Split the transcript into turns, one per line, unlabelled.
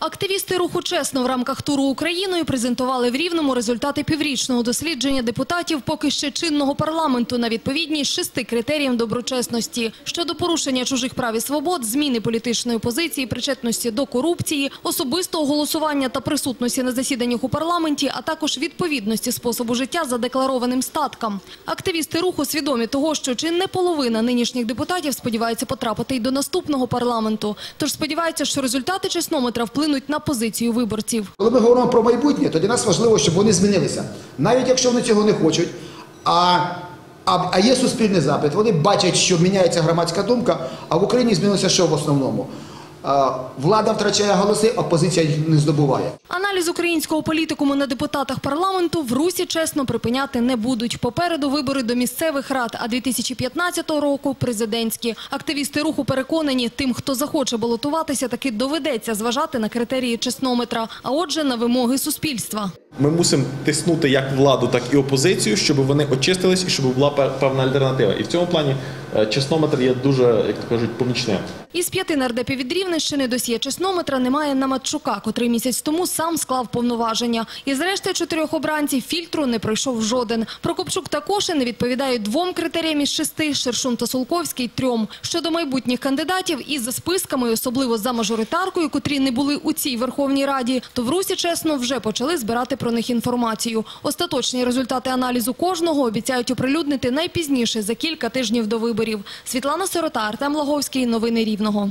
Активісти руху чесно в рамках туру Україною презентували в Рівному результати піврічного дослідження депутатів поки ще чинного парламенту на відповідність шести критеріям доброчесності щодо порушення чужих прав і свобод, зміни політичної позиції, причетності до корупції, особистого голосування та присутності на засіданнях у парламенті, а також відповідності способу життя задекларованим статкам. Активісти руху свідомі того, що чи не половина нинішніх депутатів сподіваються потрапити й до наступного парламенту. Тож сподіваються, що результати чеснометра вплинуть на позицію виборців.
Коли ми говоримо про майбутнє, то для нас важливо, щоб вони змінилися. Навіть якщо вони цього не хочуть, а, а, а є суспільний запит, вони бачать, що міняється громадська думка, а в Україні змінилося що в основному? Влада втрачає голоси, опозиція їх не здобуває.
Аналіз українського політикуму на депутатах парламенту в Русі чесно припиняти не будуть. Попереду вибори до місцевих рад, а 2015 року – президентські. Активісти руху переконані, тим, хто захоче балотуватися, таки доведеться зважати на критерії чеснометра, а отже на вимоги суспільства.
Ми мусимо тиснути як владу, так і опозицію, щоб вони очистились і щоб була певна альтернатива. І в цьому плані чеснометр є дуже, як то кажуть, помічним.
Із п'яти нардепів від Рівненщини досьє чеснометра немає Наматчука, котрий місяць тому сам склав повноваження. Із решти чотирьох обранців фільтру не пройшов жоден. Прокопчук та Кошин відповідають двом критеріям із шести, Шершун та Сулковський – трьом. Щодо майбутніх кандидатів із списками, особливо за мажоритаркою, котрі не були у цій Верховній Раді, то в Русі, чесно, вже почали збирати про них інформацію. Остаточні результати аналізу кожного обіцяють оприлюднити найпізніше за кілька тижнів до виборів. Світлана Сирота, Артем Лаговський. Новини Рівного.